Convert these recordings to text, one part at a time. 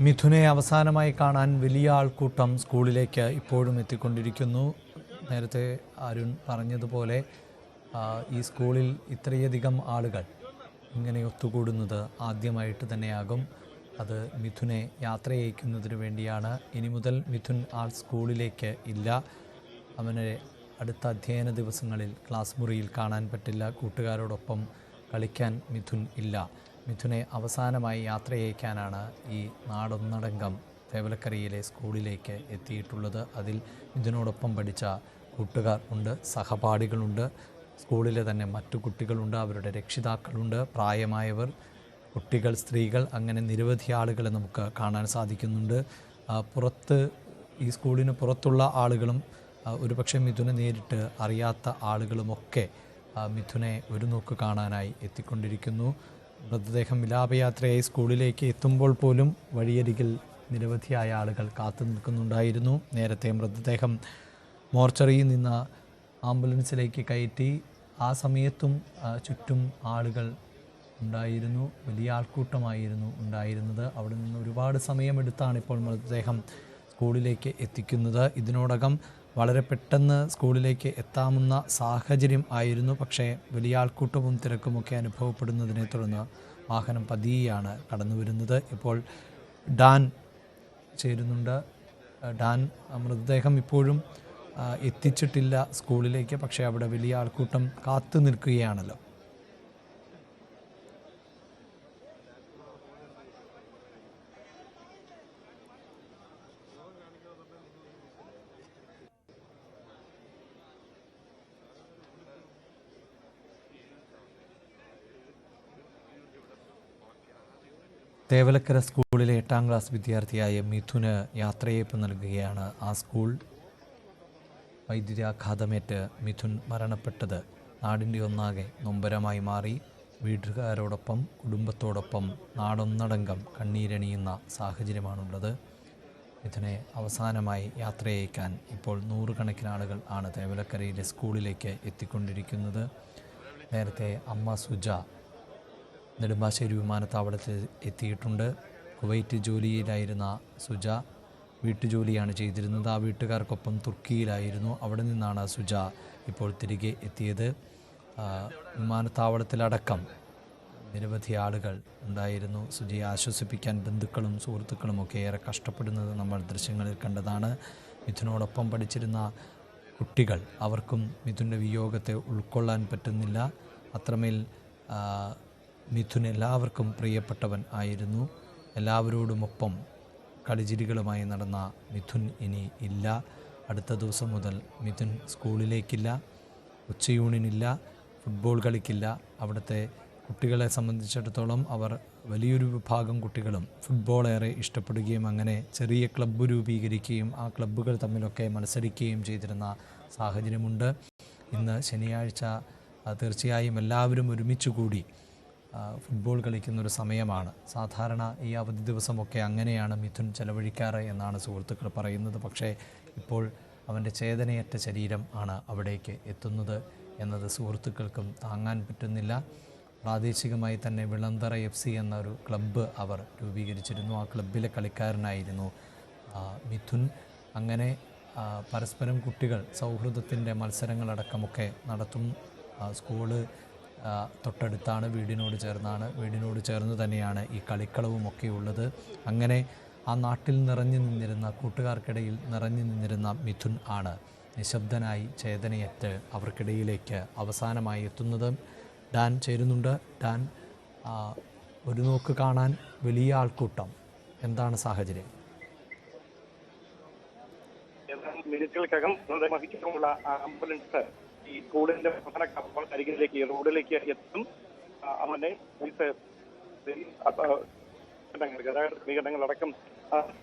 മിഥുനെ അവസാനമായി കാണാൻ വലിയ ആൾക്കൂട്ടം സ്കൂളിലേക്ക് ഇപ്പോഴും എത്തിക്കൊണ്ടിരിക്കുന്നു. നേരത്തെ അരുൺ പറഞ്ഞതുപോലെ ഈ സ്കൂളിൽ ഇത്രയധികം ആളുകൾ ഇങ്ങനെ ഒത്തുകൂടുന്നത് ആദ്യമായിട്ട് തന്നെയാകും. അത് മിഥുനെ യാത്രയയക്കുന്നതിന് വേണ്ടിയാണ്. ഇനി മുതൽ മിഥുൻ ആ സ്കൂളിലേക്ക് ഇല്ല. അവനെ അടുത്ത അധ്യയന ദിവസങ്ങളിൽ ക്ലാസ് മുറിയിൽ കാണാൻ പറ്റില്ല. കൂട്ടുകാരോടൊപ്പം കളിക്കാൻ മിഥുൻ ഇല്ല. മിഥുനെ അവസാനമായി യാത്രയയക്കാനാണ് ഈ നാടൊന്നടങ്കം തേവലക്കരയിലെ സ്കൂളിലേക്ക് എത്തിയിട്ടുള്ളത്. അതിൽ മിഥുനോടൊപ്പം പഠിച്ച കൂട്ടുകാർ ഉണ്ട് സഹപാഠികളുണ്ട്. സ്കൂളിലെ തന്നെ മറ്റു കുട്ടികളുണ്ട് അവരുടെ രക്ഷിതാക്കളുണ്ട്. പ്രായമായവർ കുട്ടികൾ സ്ത്രീകൾ അങ്ങനെ നിരവധി ആളുകളെ നമുക്ക് കാണാൻ സാധിക്കുന്നുണ്ട്. പുറത്ത് ഈ സ്കൂളിന് പുറത്തുള്ള ആളുകളും ഒരുപക്ഷെ മിഥുനെ നേരിട്ട് അറിയാത്ത ആളുകളുമൊക്കെ മിഥുനെ ഒരു നോക്ക് കാണാനായി എത്തിക്കൊണ്ടിരിക്കുന്നു. മൃതദേഹം വിലാപയാത്രയായി സ്കൂളിലേക്ക് എത്തുമ്പോൾ പോലും വഴിയരികിൽ നിരവധിയായ ആളുകൾ കാത്തു നിൽക്കുന്നുണ്ടായിരുന്നു. നേരത്തെ മൃതദേഹം മോർച്ചറിയിൽ നിന്ന് ആംബുലൻസിലേക്ക് കയറ്റി ആ സമയത്തും ചുറ്റും ആളുകൾ ഉണ്ടായിരുന്നു. വലിയ ആൾക്കൂട്ടമായിരുന്നു ഉണ്ടായിരുന്നത്. അവിടെ നിന്ന് ഒരുപാട് സമയമെടുത്താണ് ഇപ്പോൾ മൃതദേഹം സ്കൂളിലേക്ക് എത്തിക്കുന്നത്. ഇതിനോടകം വളരെ പെട്ടെന്ന് സ്കൂളിലേക്ക് എത്താവുന്ന സാഹചര്യം ആയിരുന്നു. പക്ഷേ വലിയ ആൾക്കൂട്ടവും തിരക്കുമൊക്കെ അനുഭവപ്പെടുന്നതിനെ തുടർന്ന് വാഹനം പതിയാണ് കടന്നു വരുന്നത് ഇപ്പോൾ ഡാൻ ചേരുന്നുണ്ട്. ഡാൻ മൃതദേഹം ഇപ്പോഴും എത്തിച്ചിട്ടില്ല സ്കൂളിലേക്ക്. പക്ഷേ അവിടെ വലിയ ആൾക്കൂട്ടം കാത്തു നിൽക്കുകയാണല്ലോ തേവലക്കര സ്കൂളിലെ എട്ടാം ക്ലാസ് വിദ്യാർത്ഥിയായ മിഥുന് യാത്രയയപ്പ് നൽകുകയാണ് ആ സ്കൂൾ വൈദ്യുതാഘാതമേറ്റ് മിഥുൻ മരണപ്പെട്ടത്. നാടിന്റെ ഒന്നാകെ നൊമ്പരമായി മാറി. വീട്ടുകാരോടൊപ്പം കുടുംബത്തോടൊപ്പം നാടൊന്നടങ്കം കണ്ണീരണിയുന്ന സാഹചര്യമാണുള്ളത്. മിഥുനെ അവസാനമായി യാത്രയയക്കാൻ ഇപ്പോൾ നൂറുകണക്കിന് ആളുകൾ ആണ് തേവലക്കരയിലെ സ്കൂളിലേക്ക് എത്തിക്കൊണ്ടിരിക്കുന്നത്. നേരത്തെ അമ്മ സുജ നെടുമ്പാശ്ശേരി വിമാനത്താവളത്തിൽ എത്തിയിട്ടുണ്ട്. കുവൈറ്റ് ജോലിയിലായിരുന്ന സുജ വീട്ടുജോലിയാണ് ചെയ്തിരുന്നത്. ആ വീട്ടുകാർക്കൊപ്പം തുർക്കിയിലായിരുന്നു. അവിടെ നിന്നാണ് സുജ ഇപ്പോൾ തിരികെ എത്തിയത്. വിമാനത്താവളത്തിലടക്കം നിരവധി ആളുകൾ ഉണ്ടായിരുന്നു. സുജയെ ആശ്വസിപ്പിക്കാൻ ബന്ധുക്കളും സുഹൃത്തുക്കളും ഒക്കെ ഏറെ കഷ്ടപ്പെടുന്നത് നമ്മൾ ദൃശ്യങ്ങളിൽ കണ്ടതാണ്. മിഥുനോടൊപ്പം പഠിച്ചിരുന്ന കുട്ടികൾ അവർക്കും മിഥുന്റെ വിയോഗത്തെ ഉൾക്കൊള്ളാൻ പറ്റുന്നില്ല. അത്രമേൽ മിഥുൻ എല്ലാവർക്കും പ്രിയപ്പെട്ടവൻ ആയിരുന്നു. എല്ലാവരോടുമൊപ്പം കളിചിരികളുമായി നടന്ന മിഥുൻ ഇനി ഇല്ല. അടുത്ത ദിവസം മുതൽ മിഥുൻ സ്കൂളിലേക്കില്ല ഉച്ചയൂണിനില്ല ഫുട്ബോൾ കളിക്കില്ല. അവിടുത്തെ കുട്ടികളെ സംബന്ധിച്ചിടത്തോളം അവർ വലിയൊരു വിഭാഗം കുട്ടികളും ഫുട്ബോൾ ഏറെ ഇഷ്ടപ്പെടുകയും അങ്ങനെ ചെറിയ ക്ലബ്ബ് രൂപീകരിക്കുകയും ആ ക്ലബ്ബുകൾ തമ്മിലൊക്കെ മത്സരിക്കുകയും ചെയ്തിരുന്ന സാഹചര്യമുണ്ട്. ഇന്ന് ശനിയാഴ്ച തീർച്ചയായും എല്ലാവരും ഒരുമിച്ച് കൂടി ഫുട്ബോൾ കളിക്കുന്ന ഒരു സമയമാണ്. സാധാരണ ഈ അവധി ദിവസമൊക്കെ അങ്ങനെയാണ് മിഥുൻ ചെലവഴിക്കാറ് എന്നാണ് സുഹൃത്തുക്കൾ പറയുന്നത്. പക്ഷേ ഇപ്പോൾ അവന്റെ ചേതനയറ്റ ശരീരം ആണ് അവിടേക്ക് എത്തുന്നത് എന്നത് സുഹൃത്തുക്കൾക്കും താങ്ങാൻ പറ്റുന്നില്ല. പ്രാദേശികമായി തന്നെ വിളന്തറ എഫ് സി എന്നൊരു ക്ലബ്ബ് അവർ രൂപീകരിച്ചിരുന്നു. ആ ക്ലബ്ബിലെ കളിക്കാരനായിരുന്നു മിഥുൻ. അങ്ങനെ പരസ്പരം കുട്ടികൾ സൗഹൃദത്തിന്റെ മത്സരങ്ങളടക്കമൊക്കെ നടത്തും. സ്കൂൾ തൊട്ടടുത്താണ് വീടിനോട് ചേർന്നാണ് വീടിനോട് ചേർന്ന് തന്നെയാണ് ഈ കളിക്കളവും ഒക്കെ ഉള്ളത് അങ്ങനെ ആ നാട്ടിൽ നിറഞ്ഞു നിന്നിരുന്ന കൂട്ടുകാർക്കിടയിൽ നിറഞ്ഞു നിന്നിരുന്ന മിഥുൻ ആണ് നിശബ്ദനായി ചേതനയറ്റ് അവർക്കിടയിലേക്ക് അവസാനമായി എത്തുന്നത്. ഡാൻ ചേരുന്നുണ്ട്. ഡാൻ ഒരു നോക്ക് കാണാൻ വലിയ ആൾക്കൂട്ടം. എന്താണ് സാഹചര്യം? മിനിറ്റുകൾക്കകം ആംബുലൻസ് ഈ സ്കൂളിന്റെ പ്രധാന കപ്പൽ അരികിലേക്ക് ഈ റോഡിലേക്ക് എത്തും. അവനെ ഗതാഗത ക്രമീകരണങ്ങളടക്കം അടക്കം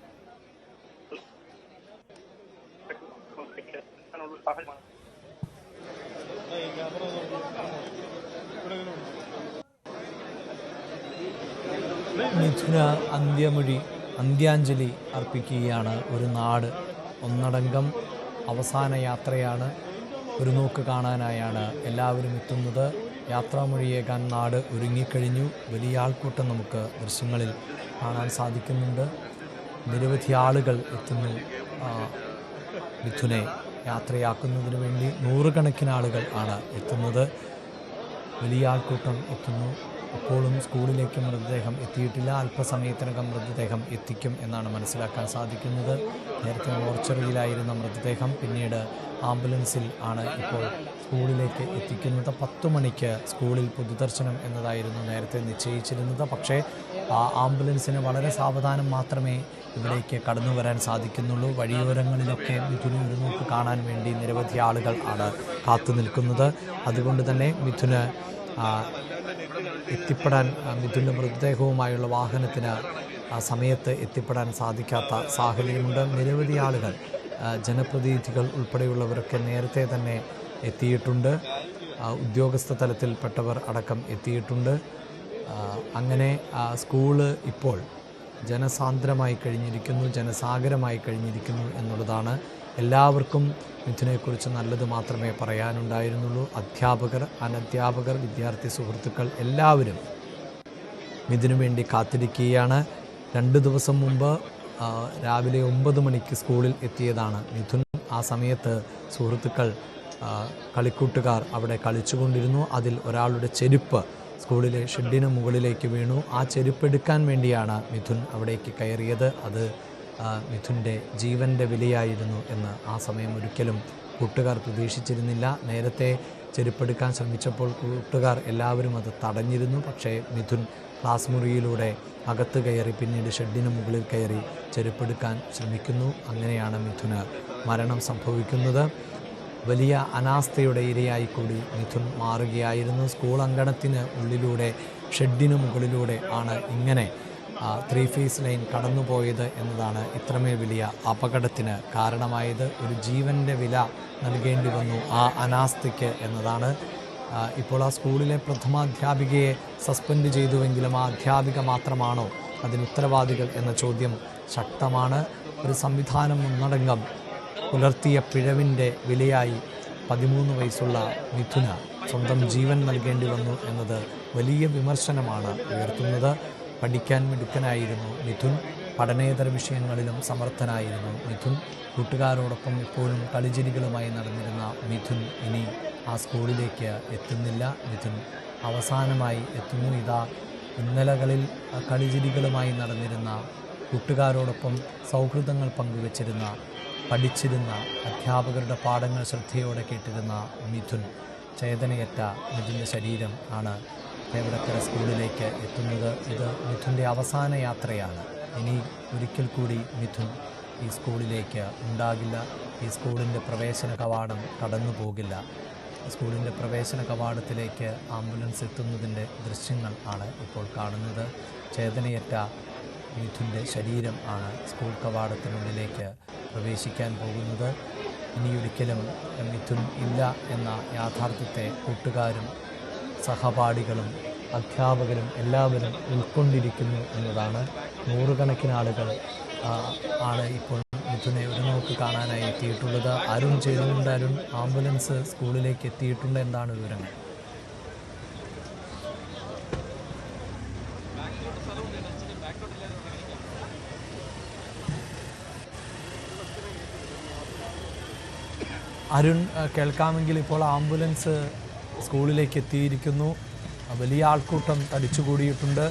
മിഥുന അന്ത്യമൊഴി അന്ത്യാഞ്ജലി അർപ്പിക്കുകയാണ് ഒരു നാട്. ഒന്നടങ്കം അവസാന യാത്രയാണ് ഒരു നോക്ക് കാണാനായാണ് എല്ലാവരും എത്തുന്നത്. യാത്രാമൊഴിയേകാൻ നാട് ഒരുങ്ങിക്കഴിഞ്ഞു. വലിയ ആൾക്കൂട്ടം നമുക്ക് ദൃശ്യങ്ങളിൽ കാണാൻ സാധിക്കുന്നുണ്ട്. നിരവധി ആളുകൾ എത്തുന്നു. മിഥുനെ യാത്രയാക്കുന്നതിന് വേണ്ടി നൂറുകണക്കിന് ആളുകൾ ആണ് എത്തുന്നത്. വലിയ ആൾക്കൂട്ടം എത്തുന്നു. ഇപ്പോഴും സ്കൂളിലേക്ക് മൃതദേഹം എത്തിയിട്ടില്ല. അല്പസമയത്തിനകം മൃതദേഹം എത്തിക്കും എന്നാണ് മനസ്സിലാക്കാൻ സാധിക്കുന്നത്. നേരത്തെ മോർച്ചറിയിലായിരുന്ന മൃതദേഹം പിന്നീട് ആംബുലൻസിൽ ആണ് ഇപ്പോൾ സ്കൂളിലേക്ക് എത്തിക്കുന്നത്. പത്ത് മണിക്ക് സ്കൂളിൽ പൊതുദർശനം എന്നതായിരുന്നു നേരത്തെ നിശ്ചയിച്ചിരുന്നത്. പക്ഷേ ആ ആംബുലൻസിന് വളരെ സാവധാനം മാത്രമേ ഇവിടേക്ക് കടന്നു വരാൻ സാധിക്കുന്നുള്ളൂ. വഴിയോരങ്ങളിലൊക്കെ മിഥുന ഒരു നോക്ക് കാണാൻ വേണ്ടി നിരവധി ആളുകൾ ആണ് കാത്തു നിൽക്കുന്നത് അതുകൊണ്ട് തന്നെ മിഥുന് എത്തിപ്പെടാൻ മിഥുന്റെ മൃതദേഹവുമായുള്ള വാഹനത്തിന് ആ സമയത്ത് എത്തിപ്പെടാൻ സാധിക്കാത്ത സാഹചര്യമുണ്ട്. നിരവധി ആളുകൾ ജനപ്രതിനിധികൾ ഉൾപ്പെടെയുള്ളവരൊക്കെ നേരത്തെ തന്നെ എത്തിയിട്ടുണ്ട്. ഉദ്യോഗസ്ഥ തലത്തിൽപ്പെട്ടവർ അടക്കം എത്തിയിട്ടുണ്ട്. അങ്ങനെ സ്കൂൾ ഇപ്പോൾ ജനസാന്ദ്രമായി കഴിഞ്ഞിരിക്കുന്നു ജനസാഗരമായി കഴിഞ്ഞിരിക്കുന്നു എന്നുള്ളതാണ് എല്ലാവർക്കും മിഥുനെക്കുറിച്ച് നല്ലത് മാത്രമേ പറയാനുണ്ടായിരുന്നുള്ളൂ. അധ്യാപകർ അനധ്യാപകർ വിദ്യാർത്ഥി സുഹൃത്തുക്കൾ എല്ലാവരും മിഥുനു വേണ്ടി കാത്തിരിക്കുകയാണ്. രണ്ട് ദിവസം മുമ്പ് രാവിലെ ഒമ്പത് മണിക്ക് സ്കൂളിൽ എത്തിയതാണ് മിഥുൻ. ആ സമയത്ത് സുഹൃത്തുക്കൾ കളിക്കൂട്ടുകാർ അവിടെ കളിച്ചുകൊണ്ടിരുന്നു. അതിൽ ഒരാളുടെ ചെരുപ്പ് സ്കൂളിലെ ഷെഡിന് മുകളിലേക്ക് വീണു. ആ ചെരുപ്പ് എടുക്കാൻ വേണ്ടിയാണ് മിഥുൻ അവിടേക്ക് കയറിയത്. അത് മിഥുന്റെ ജീവന്റെ വിലയായിരുന്നു എന്ന് ആ സമയം ഒരിക്കലും കൂട്ടുകാർ പ്രതീക്ഷിച്ചിരുന്നില്ല. നേരത്തെ ചെരുപ്പെടുക്കാൻ ശ്രമിച്ചപ്പോൾ കൂട്ടുകാർ എല്ലാവരും അത് തടഞ്ഞിരുന്നു. പക്ഷേ മിഥുൻ ക്ലാസ് മുറിയിലൂടെ അകത്ത് കയറി പിന്നീട് ഷെഡിന് മുകളിൽ കയറി ചെരുപ്പെടുക്കാൻ ശ്രമിക്കുന്നു. അങ്ങനെയാണ് മിഥുന് മരണം സംഭവിക്കുന്നത്. വലിയ അനാസ്ഥയുടെ ഇരയായി കൂടി മിഥുൻ മാറുകയായിരുന്നു. സ്കൂൾ അങ്കണത്തിന് ഉള്ളിലൂടെ ഷെഡിന് മുകളിലൂടെ ആണ് ഇങ്ങനെ ത്രീ ഫേസ് ലൈൻ കടന്നുപോയത് എന്നതാണ് ഇത്രമേ വലിയ അപകടത്തിന് കാരണമായത്. ഒരു ജീവന്റെ വില നൽകേണ്ടി വന്നു ആ അനാസ്ഥയ്ക്ക് എന്നതാണ്. ഇപ്പോൾ ആ സ്കൂളിലെ പ്രഥമാധ്യാപികയെ സസ്പെൻഡ് ചെയ്തുവെങ്കിലും ആ അധ്യാപിക മാത്രമാണോ അതിന് ഉത്തരവാദികൾ എന്ന ചോദ്യം ശക്തമാണ്. ഒരു സംവിധാനം ഒന്നടങ്കം പുലർത്തിയ പിഴവിന്റെ വിലയായി പതിമൂന്ന് വയസ്സുള്ള മിഥുന സ്വന്തം ജീവൻ നൽകേണ്ടി വന്നു എന്നത് വലിയ വിമർശനമാണ് ഉയർത്തുന്നത്. പഠിക്കാൻ മിടുക്കനായിരുന്നു മിഥുൻ. പഠനേതര വിഷയങ്ങളിലും സമർത്ഥനായിരുന്നു മിഥുൻ. കൂട്ടുകാരോടൊപ്പം എപ്പോഴും കളിചിരികളുമായി നടന്നിരുന്ന മിഥുൻ ഇനി ആ സ്കൂളിലേക്ക് എത്തുന്നില്ല. മിഥുൻ അവസാനമായി എത്തുന്നു. ഇതാ ഇന്നലകളിൽ കളിചിരികളുമായി നടന്നിരുന്ന കൂട്ടുകാരോടൊപ്പം സൗഹൃദങ്ങൾ പങ്കുവച്ചിരുന്ന പഠിച്ചിരുന്ന അധ്യാപകരുടെ പാഠങ്ങൾ ശ്രദ്ധയോടെ കേട്ടിരുന്ന മിഥുൻ. ചേതനയറ്റ മിഥുന്റെ ശരീരം ആണ് തേവടക്കര സ്കൂളിലേക്ക് എത്തുന്നത്? ഇത് മിഥുന്റെ അവസാന യാത്രയാണ്. ഇനി ഒരിക്കൽ കൂടി മിഥുൻ ഈ സ്കൂളിലേക്ക് ഉണ്ടാകില്ല. ഈ സ്കൂളിന്റെ പ്രവേശന കവാടം കടന്നു പോകില്ല. സ്കൂളിന്റെ പ്രവേശന കവാടത്തിലേക്ക് ആംബുലൻസ് എത്തുന്നതിന്റെ ദൃശ്യങ്ങൾ ആണ് ഇപ്പോൾ കാണുന്നത്. ചേതനയറ്റ മിഥുന്റെ ശരീരം ആണ് സ്കൂൾ കവാടത്തിനുള്ളിലേക്ക് പ്രവേശിക്കാൻ പോകുന്നത്. ഇനിയൊരിക്കലും മിഥുൻ ഇല്ല എന്ന യാഥാർത്ഥ്യത്തെ കൂട്ടുകാരും സഹപാഠികളും അധ്യാപകരും എല്ലാവരും ഉൾക്കൊണ്ടിരിക്കുന്നു എന്നതാണ് നൂറുകണക്കിന് ആളുകൾ ആണ് ഇപ്പോൾ മിഥുനെ ഒരു നോക്ക് കാണാനായി എത്തിയിട്ടുള്ളത്. അരുൺ ചെയ്തുകൊണ്ട് അരുൺ ആംബുലൻസ് സ്കൂളിലേക്ക് എത്തിയിട്ടുണ്ട് എന്താണ് വിവരങ്ങൾ. അരുൺ കേൾക്കാമെങ്കിൽ ഇപ്പോൾ ആംബുലൻസ് സ്കൂളിലേക്ക് എത്തിയിരിക്കുന്നു. വലിയ ആൾക്കൂട്ടം തടിച്ചുകൂടിയിട്ടുണ്ട്.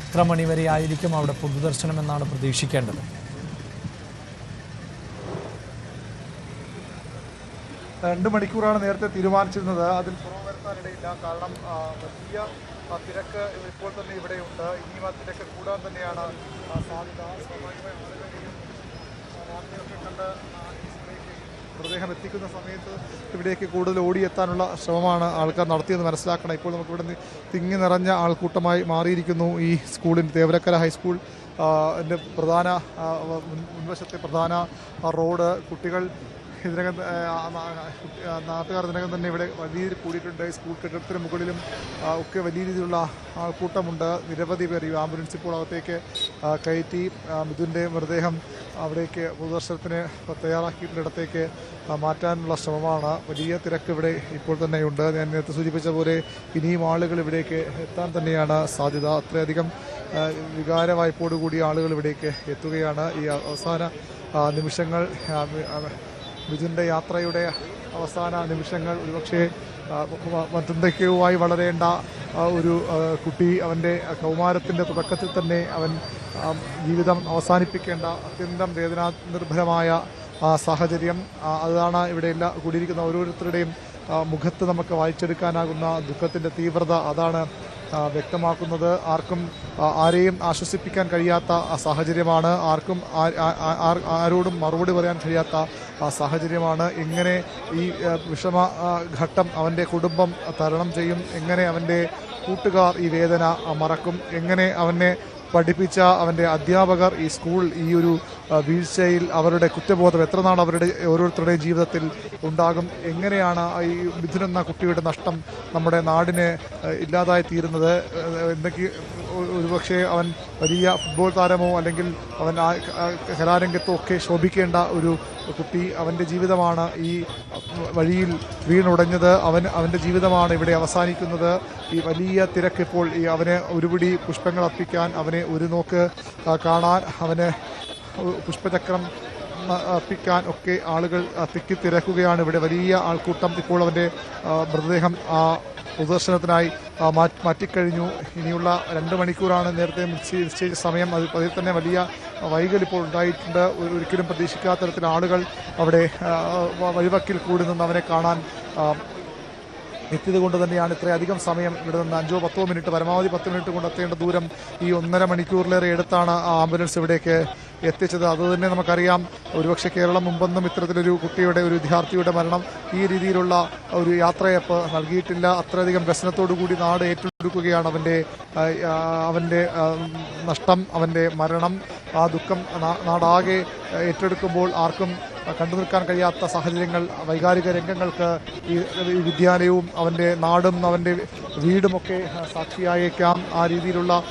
എത്ര മണിവരെ ആയിരിക്കും അവിടെ പൊതുദർശനം എന്നാണ് പ്രതീക്ഷിക്കേണ്ടത്? രണ്ട് മണിക്കൂറാണ് നേരത്തെ തീരുമാനിച്ചിരുന്നത്. അതിൽ കുറവ് വരുത്താനിടയില്ല. കാരണം വലിയ തിരക്ക് ഇപ്പോൾ തന്നെ ഇവിടെയുണ്ട്. ഇനിയും ആ തിരക്ക് കൂടാൻ തന്നെയാണ് സാധ്യത. സ്വാഭാവികമായി ആളുകളെയും ആ, വാർത്തയൊക്കെ കണ്ട് മൃതദേഹം എത്തിക്കുന്ന സമയത്ത് ഇവിടേക്ക് കൂടുതൽ ഓടിയെത്താനുള്ള ശ്രമമാണ് ആൾക്കാർ നടത്തിയത് മനസ്സിലാക്കണം. ഇപ്പോൾ നമുക്ക് ഇവിടെ തിങ്ങി നിറഞ്ഞ ആൾക്കൂട്ടമായി മാറിയിരിക്കുന്നു ഈ സ്കൂളിന്റെ തേവരക്കര ഹൈസ്കൂൾ. എന്റെ പ്രധാന മുൻവശത്തെ പ്രധാന റോഡ് കുട്ടികൾ ഇതിനകം നാട്ടുകാർ ഇതിനകം തന്നെ ഇവിടെ വലിയ രീതിയിൽ കൂടിയിട്ടുണ്ട്. സ്കൂൾ കെട്ടിടത്തിന് മുകളിലും ഒക്കെ വലിയ രീതിയിലുള്ള ആൾക്കൂട്ടമുണ്ട് നിരവധി പേർ ഈ ആംബുലൻസ് ഇപ്പോൾ അകത്തേക്ക് കയറ്റി മിഥുന്റെ മൃതദേഹം അവിടേക്ക് പൊതുദർശനത്തിന് തയ്യാറാക്കിയിട്ടിടത്തേക്ക് മാറ്റാനുള്ള ശ്രമമാണ്. വലിയ തിരക്ക് ഇവിടെ ഇപ്പോൾ തന്നെയുണ്ട്. ഞാൻ നേരത്തെ സൂചിപ്പിച്ച പോലെ ഇനിയും ആളുകൾ ഇവിടേക്ക് എത്താൻ തന്നെയാണ് സാധ്യത. അത്രയധികം വികാരവായ്പോടുകൂടി വികാര വായ്പോടുകൂടി ആളുകൾ ഇവിടേക്ക് എത്തുകയാണ്. ഈ അവസാന നിമിഷങ്ങൾ മിഥുന്റെ യാത്രയുടെ അവസാന നിമിഷങ്ങൾ. ഒരുപക്ഷെ മറ്റെന്തൊക്കെയുമായി വളരേണ്ട ഒരു കുട്ടി അവന്റെ കൗമാരത്തിന്റെ തുടക്കത്തിൽ തന്നെ അവൻ ജീവിതം അവസാനിപ്പിക്കേണ്ട അത്യന്തം വേദനാ നിർഭരമായ സാഹചര്യം. അതാണ് ഇവിടെ എല്ലാ കൂടിയിരിക്കുന്ന ഓരോരുത്തരുടെയും മുഖത്ത് നമുക്ക് വായിച്ചെടുക്കാനാകുന്ന ദുഃഖത്തിന്റെ തീവ്രത അതാണ് വ്യക്തമാക്കുന്നത്. ആർക്കും ആരെയും ആശ്വസിപ്പിക്കാൻ കഴിയാത്ത സാഹചര്യമാണ്. ആർക്കും ആരോടും മറുപടി പറയാൻ കഴിയാത്ത സാഹചര്യമാണ്. എങ്ങനെ ഈ വിഷമ ഘട്ടം അവന്റെ കുടുംബം തരണം ചെയ്യും? എങ്ങനെ അവന്റെ കൂട്ടുകാർ ഈ വേദന മറക്കും? എങ്ങനെ അവനെ പഠിപ്പിച്ച അവന്റെ അധ്യാപകർ ഈ സ്കൂൾ ഈ ഒരു വീഴ്ചയിൽ അവരുടെ കുറ്റബോധം എത്ര നാൾ അവരുടെ ഓരോരുത്തരുടെയും ജീവിതത്തിൽ ഉണ്ടാകും? എങ്ങനെയാണ് ഈ മിഥുനെന്ന കുട്ടിയുടെ നഷ്ടം നമ്മുടെ നാടിനെ ഇല്ലാതായി തീരുന്നത്? എന്തൊക്കെ ഒരുപക്ഷെ അവൻ വലിയ ഫുട്ബോൾ താരമോ അല്ലെങ്കിൽ അവൻ ആ കലാരംഗത്തോ ഒക്കെ ശോഭിക്കേണ്ട ഒരു കുട്ടി അവന്റെ ജീവിതമാണ് ഈ വഴിയിൽ വീണുടഞ്ഞത്. അവൻ അവന്റെ ജീവിതമാണ് ഇവിടെ അവസാനിക്കുന്നത്. ഈ വലിയ തിരക്കിപ്പോൾ ഈ അവന് ഒരുപിടി പുഷ്പങ്ങൾ അർപ്പിക്കാൻ അവനെ ഒരു നോക്ക് കാണാൻ അവന് പുഷ്പചക്രം അർപ്പിക്കാൻ ഒക്കെ ആളുകൾ തിക്കി തിരക്കുകയാണ് ഇവിടെ വലിയ ആൾക്കൂട്ടം. ഇപ്പോൾ അവന്റെ മൃതദേഹം ആ പൊതുദർശനത്തിനായി മാറ്റിക്കഴിഞ്ഞു. ഇനിയുള്ള രണ്ട് മണിക്കൂറാണ് നേരത്തെ നിശ്ചയി- നിശ്ചയിച്ച സമയം. അത് അതിൽ തന്നെ വലിയ വൈകൽ ഇപ്പോൾ ഉണ്ടായിട്ടുണ്ട്. ഒരു- ഒരിക്കലും പ്രതീക്ഷിക്കാത്ത തരത്തിൽ ആളുകൾ അവിടെ വഴിവക്കിൽ കൂടി നിന്ന് അവനെ കാണാൻ എത്തിയത് കൊണ്ട് തന്നെയാണ് ഇത്രയധികം സമയം ഇവിടെ നിന്ന് അഞ്ചോ പത്തോ മിനിറ്റ് പരമാവധി പത്ത് മിനിറ്റ് കൊണ്ട് എത്തേണ്ട ദൂരം ഈ ഒന്നര മണിക്കൂറിലേറെ എടുത്താണ് ആ ആംബുലൻസ് ഇവിടേക്ക് എത്തിച്ചത്. അത് തന്നെ നമുക്കറിയാം. ഒരുപക്ഷെ കേരളം മുമ്പൊന്നും ഇത്തരത്തിലൊരു കുട്ടിയുടെ ഒരു വിദ്യാർത്ഥിയുടെ മരണം ഈ രീതിയിലുള്ള ഒരു യാത്രയപ്പ് നൽകിയിട്ടില്ല. അത്രയധികം വ്യസനത്തോടു കൂടി നാട് ഏറ്റെടുക്കുകയാണ് അവന്റെ അവന്റെ നഷ്ടം അവന്റെ മരണം. ആ ദുഃഖം നാടാകെ ഏറ്റെടുക്കുമ്പോൾ ആർക്കും കണ്ടു നിൽക്കാൻ കഴിയാത്ത സാഹചര്യങ്ങൾ വൈകാരിക രംഗങ്ങൾക്ക് ഈ വിദ്യാലയവും അവന്റെ നാടും അവന്റെ വീടുമൊക്കെ സാക്ഷിയായേക്കാം. ആ രീതിയിലുള്ള